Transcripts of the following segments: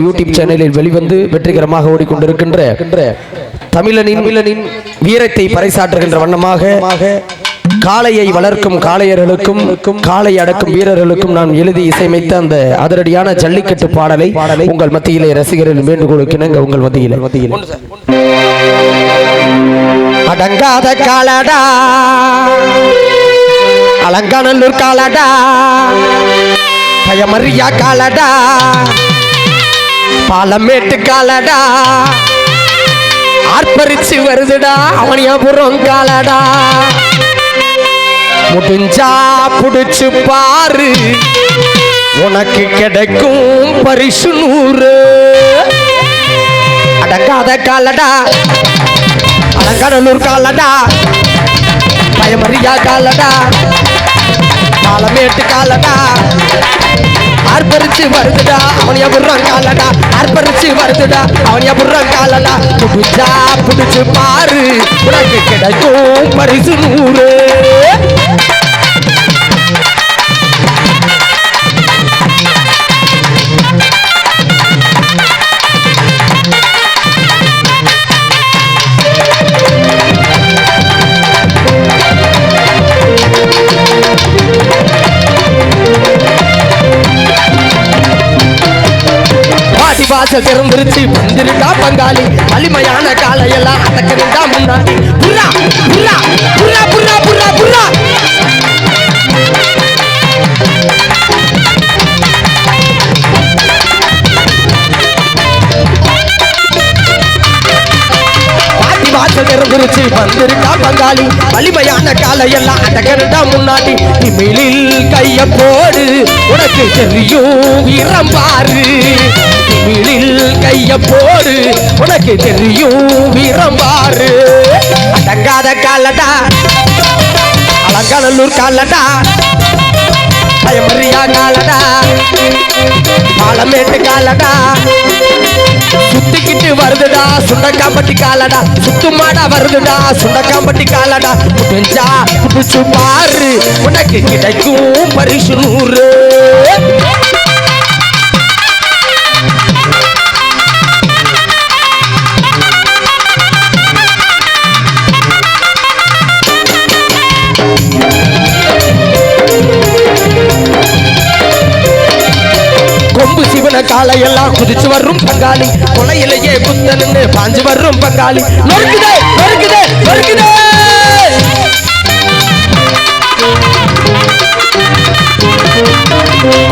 YouTube சேனலில் வெளிவந்து வெற்றிகரமாக ஓடிக்கொண்டிருக்கின்ற தமிழனின் தமிழனின் வீரத்தை பறைசாற்றுகின்ற வண்ணமாக காளையை வளர்க்கும் காளையர்களுக்கும் காளை அடக்கும் வீரர்களுக்கும் நான் எழுதி இசையமைத்த அந்த அதிரடியான ஜல்லிக்கட்டு பாடலை உங்கள் மத்தியிலே ரசிகர்கள் வேண்டுகோளுக்கு இணங்க உங்கள் மத்தியிலே மத்தியில். அடங்காத காலடா அலங்காநல்லூர் காலடா பயமறியா காலடா பாலமேட்டு காலடா ஆர்ப்பரிச்சு வருதுடா அவனியாபுரம் காலடா. முடிஞ்சா புடிச்சு பாரு உனக்கு கிடைக்கும் பரிசு நூறு. அடங்காத காலடா அலங்காநல்லூர் காலடா பயமறியா காலடா. காலமேட்டு காலடா. ஆர்ப்பரிச்சு வருதுடா அவன் எபுறம் காலடா. ஆர்ப்பரிச்சு வருதுடா அவன் எபுறம் காலடா. புடிச்சா புடிச்சு பாரு. உனக்கு கிடைக்கும் பரிசு நூறு. வாசல் திறந்துருச்சு வந்திருக்கா பங்காளி. வலிமையான காலையெல்லாம் அடக்கிறதா முன்னாடி. புறா புறா புறா புறா புறா வாசகர் பாட்டி வந்திருக்கா பங்காளி. வலிமையான காலையெல்லாம் அடக்கிறதா முன்னாடி. திமிழில் கைய போடு உனக்கு தெரியும் வீரம் பாரு. திமிழில் கைய போடு உனக்கு தெரியும் வீரம் பாரு. அடங்காத காலடா அலங்காநல்லூர் காலடா. பயமறியா காலடா பாலமேட்டு காலடா சுத்திக்கிட்டு வருதுடா சுண்டக்காம்பட்டி காலடா சுத்துமாடா வருதுடா சுண்டக்காம்பட்டி காலடா புடிஞ்சா புதுச்சு பாரு உனக்கு கிடைக்கும் பரிசு நூறு. சிவன காலையெல்லாம் குதிச்சு வரும் பங்காளி. கொலையிலேயே குத்தனு பாஞ்சு வரும் பங்காளி. நொறுக்குதே நொறுக்குதே நொறுக்குதே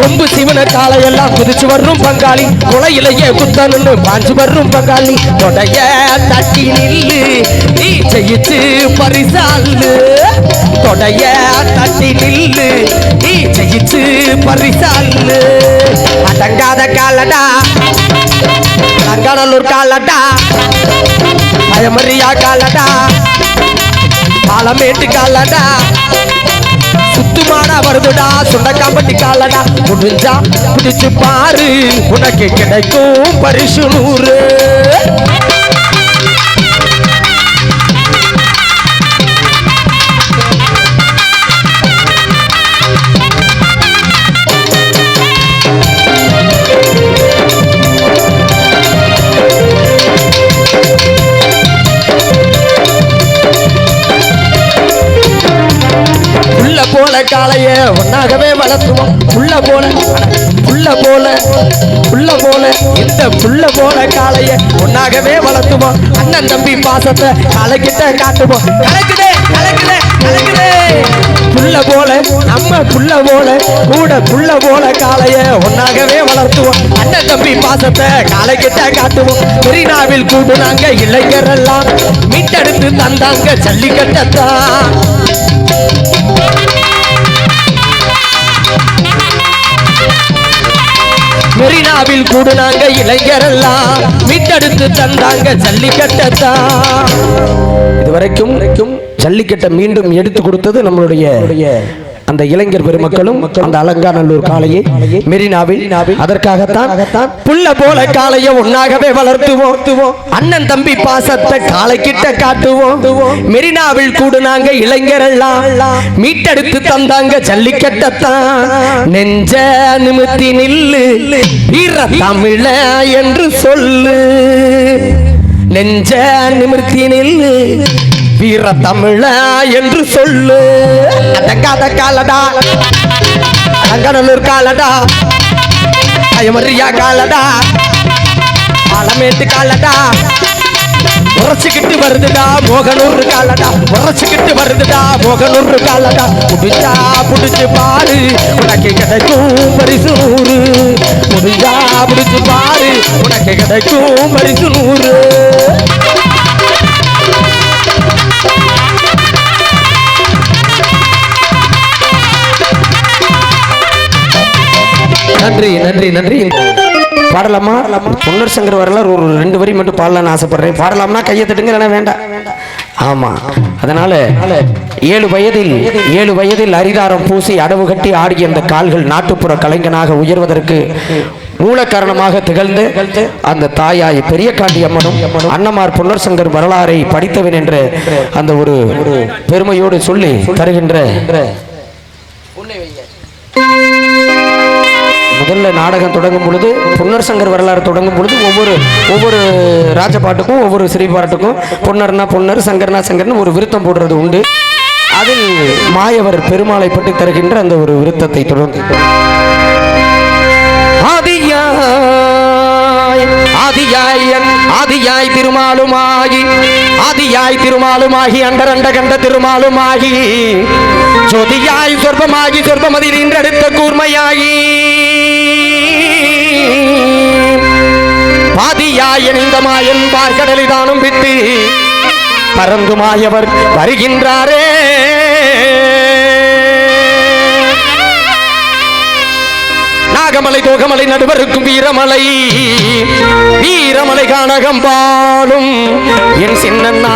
கொம்பு சிவன காலையெல்லாம் குதிச்சு வரும் பங்காளி. கொலையிலேயே குத்தனு பாஞ்சு வரும் பங்காளி. தொடைய தட்டி நில்லு நீ ஜெயிச்சு பரிசாலு தொடைய தட்டி நில்லு நீ ஜெயிச்சு பரிசாலு தெரியாத காலடா. அலங்காநல்லூர் காலடா. பயமறியா காலடா. பாலமேட்டு காலடா. சுத்துமாடா வருதுடா. சுண்டக்காம்பட்டி காலடா. முடிஞ்சா பிடிச்சு பாரு. உனக்கு கிடைக்கும் பரிசு நூறு. நாளைய ஒன்னாகவே வளர்த்துவோம். உள்ள போல உள்ள போல உள்ள போல இந்த புள்ள போல காளைய ஒன்னாகவே வளர்த்துவோம். அண்ணன் தம்பி பாசத்தை கலைக்கிட்ட காட்டுவோம். கலக்குதே கலக்குதே கலக்குதே. புள்ள போல நம்ம புள்ள போல கூட புள்ள போல காளைய ஒன்னாகவே வளர்த்துவோம். அண்ணன் தம்பி பாசத்தை காலைக்கிட்ட காட்டுவோம். மெரினாவில் கூடுனாங்க இளைஞர் எல்லாம் மீட்டெடுத்து தந்தாங்க ஜல்லிக்கட்டத்தான். மெரினாவில் கூடுனாங்க இளைஞரெல்லாம் மீட்டெடுத்து தந்தாங்க ஜல்லிக்கட்டத்தான் இதுவரைக்கும் ஜல்லிக்கட்டை மீண்டும் எடுத்து கொடுத்தது நம்மளுடைய அந்த இளைஞர் பெருமக்களும் அந்த அலங்காநல்லூர் காளையை மெரினாவில் அதற்காகத்தான் புள்ள போல காளையை ஒன்னாகவே வளர்த்துவோம். அண்ணன் தம்பி பாசத்தை காளை கிட்ட காட்டுவோம். மெரினாவில் கூட நாங்க இளைஞர் எல்லாம் மீட்டெடுத்து தந்தாங்க ஜல்லிக்கட்டத்தான். நெஞ்ச நிமித்தி நில்லு வீர தமிழ என்று சொல்லு. நெஞ்ச நிமிர்த்தி நில்லு வீர தமிழ என்று சொல்லு. அடங்காத காலடா. அங்கடலூர் காலடா. அயமரியா காலடா. பாலமேட்டு காலடா. உரச்சுக்கிட்டு வருதுடா மோகனூர் காலடா. உரச்சுக்கிட்டு வருதுடா மோகனூர் காலடா. புடிச்சா புடிச்சு பாரு உனக்கு கிடைக்கும் பரிசு நூறு புடிச்சா புடிச்சு பாரு உனக்கு கிடைக்கும் பரிசு நூறு நன்றி நன்றி நன்றி. பாடலாமா? பொன்னர் சங்கர் வரலாறு ஒரு ரெண்டு வரி மட்டும் பாடலாம்னு ஆசைப்படுறேன். பாடலாம்னா கையை தட்டுங்க வேண்டாம். ஆமா. அதனால ஏழு வயதில் ஏழு வயதில் அரிதாரம் பூசி அடவு கட்டி ஆடிய அந்த கால்கள் நாட்டுப்புற கலைஞனாக உயர்வதற்கு மூல காரணமாக திகழ்ந்து அந்த தாயாய் பெரிய காண்டி அம்மனும் அன்னமார் பொன்னர் சங்கர் வரலாறை படித்தவன் என்ற அந்த ஒரு பெருமையோடு சொல்லி தருகின்ற முதல்ல நாடகம் தொடங்கும் பொழுது பொன்னர் சங்கர் வரலாறு தொடங்கும் பொழுது ஒவ்வொரு ஒவ்வொரு ராஜபாட்டுக்கும் ஒவ்வொரு சிறிபாட்டுக்கும் பொன்னர்னா பொன்னர் சங்கர்னா சங்கர்னு ஒரு விருத்தம் போடுறது உண்டு. அதில் மாயவர் பெருமாளை பற்றி தருகின்ற அந்த ஒரு விருத்தத்தை தொடர்ந்து. ஆதியாய் ஆதியாய் திருமாலுமாகி ஆதியாய் திருமாலுமாகி அண்டரண்ட கண்ட திருமாலுமாகி ஜோதியாய் சொர்பமாகி சொர்பமதில் இன்றெடுத்த கூர்மையாகி. என் பார்க்கடலிதானும் விட்டு பரந்துமாயவர் வருகின்றாரே. நாகமலை தோகமலை நடுவருக்கும் வீரமலை. வீரமலை காணகம்பாலும் என் சின்னண்ணா.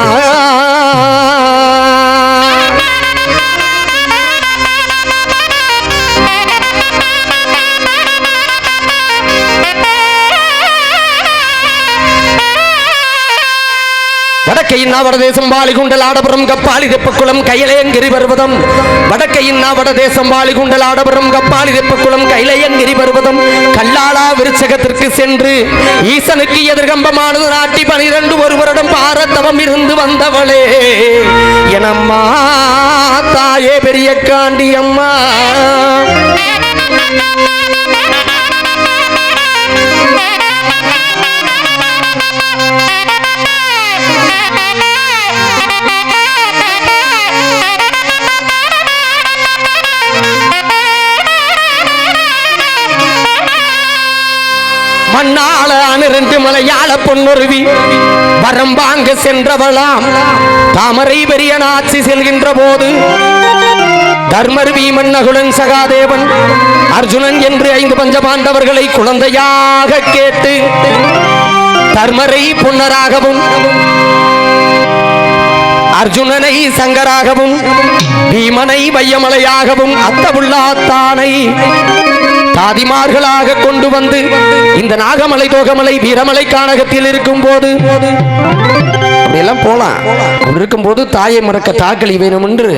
வடக்கையின் நாவடதேசம் வாலிகுண்டல் ஆடபுரம் கப்பாலி தெப்பக்குளம் கையிலையங்கிரி பர்வதம் வடக்கையின் நாவடதேசம் வாலிகுண்டல் ஆடபுரம் கப்பாலி தெப்பக்குளம் கையிலையங்கிரி பர்வதம் கல்லாளா விருச்சகத்திற்கு சென்று ஈசனுக்கு எதிர்கம்பமானது நாட்டி பனிரெண்டு ஒரு வருடம் பாரத்தவம் இருந்து வந்தவளே. எனம்மா தாயே பெரிய காண்டி அம்மா மண்ணாள அணிரண்டு மலையாள பொன்னுருவி. வரம்பாங்க சென்றவளாம். தாமரை பெரிய நாச்சி செல்கின்ற போது தர்மர் வீமன் நகுலன் சகாதேவன் அர்ஜுனன் என்று ஐந்து பஞ்சபாண்டவர்களை குழந்தையாக கேட்டு தர்மரை பொன்னராகவும் அர்ஜுனனை சங்கராகவும் பீமனை வையமலையாகவும் அத்தவுள்ளாத்தானை தாதிமார்களாக கொண்டு வந்து இந்த நாகமலை தோகமலை வீரமலை கானகத்தில் இருக்கும் போது அப்படியெல்லாம் போலாம். இருக்கும் போது தாயை மறக்க தாக்களி வேணும் என்று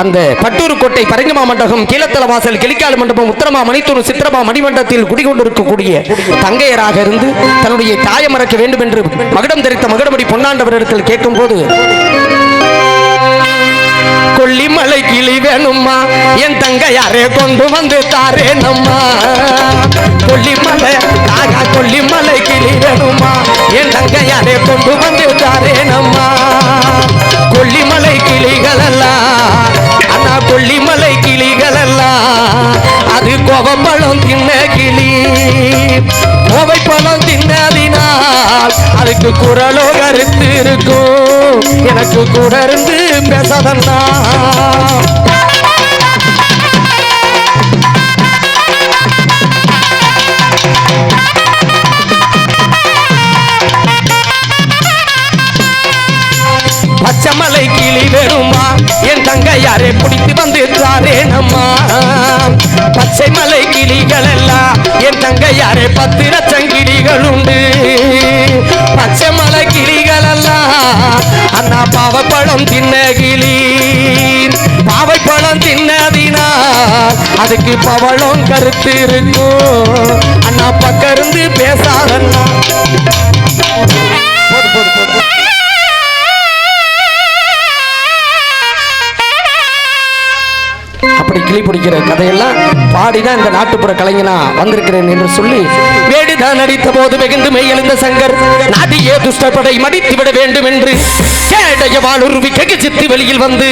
அந்த பட்டூர் கோட்டை பரங்கமா மண்டபம் கீழத்தல வாசல் கிளிக்கால் மண்டபம் உத்தரமா மணித்தூர் சித்திரமா மணிமண்டத்தில் குடிகொண்டிருக்கக்கூடிய தங்கையராக இருந்து தன்னுடைய தாயை மறக்க வேண்டும் என்று மகுடம் தரித்த மகுடமடி பொன்னாண்டவரிடத்தில் கேட்கும்போது கொல்லிமலை கிளி வேணுமா என் தங்கையாரே கொண்டு வந்து தாரேனம்மா. கொல்லிமலை ஆகா கொல்லிமலை கிளி வேணுமா என் தங்கையாரே கொண்டு வந்து தாரேனம்மா. கொல்லிமலை கிளிகளெல்லாம் அண்ணா கொல்லிமலை கிளிகளெல்லாம் அது கோவப்பழம் தின்ன கிளி. கோவை பழம் தின்னதினால் குரலோ கருத்து இருக்கும் எனக்கு கூட இருந்து பேசதன்னா பச்சைமலை கிளி வேணுமா? என் தங்கையாரே பிடித்து வந்து நம்மா பச்சை மலை கிளிகள் எல்லாம் என் தங்கையாரே பத்து லட்சம் கிளிகள் உண்டு தின்ன கிளி பழம் தின்னதினால் அதுக்கு பவளம் கருத்து இருக்கும் பாடிதான் இந்த நாட்டுப்புற கலைஞனா வந்திருக்கிறேன் என்று சொல்லி வேடிதான் நடித்த போது மிகுந்து மெய்யெழுந்த சங்கர் நாட்டியே துஷ்டப்படை மடித்து விட வேண்டும் என்று கேடைய வாளுருவி கெகிச்சித்து வெளியில் வந்து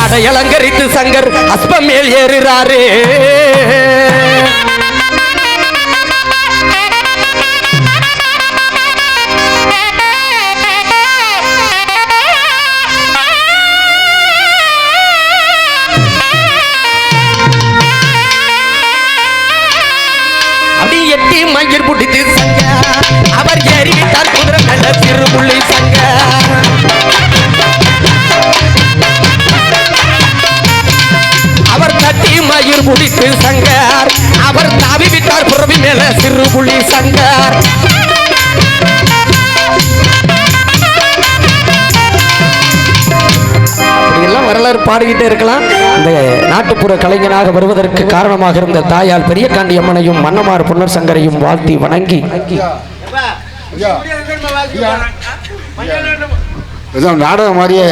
ஆடை அலங்கரித்து சங்கர் அஸ்பம் மேல் ஏறுகிறாரே. எட்டி மயிர் பிடித்து சங்க. அவர் ஏறிவிட்டார் குதிரை மேல திருமுள்ளி சங்க. அவர் தட்டி மயிர் பிடித்து சங்கார் அவர் தாவி விட்டார் புறவி மேல சிறுபுலி சங்கார் அப்படியெல்லாம் பாடிக்கிட்டே இருக்கலாம். இந்த நாட்டுப்புற கலைஞனாக வருவதற்கு காரணமாக இருந்த தாயால் பெரிய காண்டி அம்மனையும் மன்னமார் புன்னர் சங்கரையும் வாழ்த்தி வணங்கி. ஐயா நாடகம் மாதிரியே.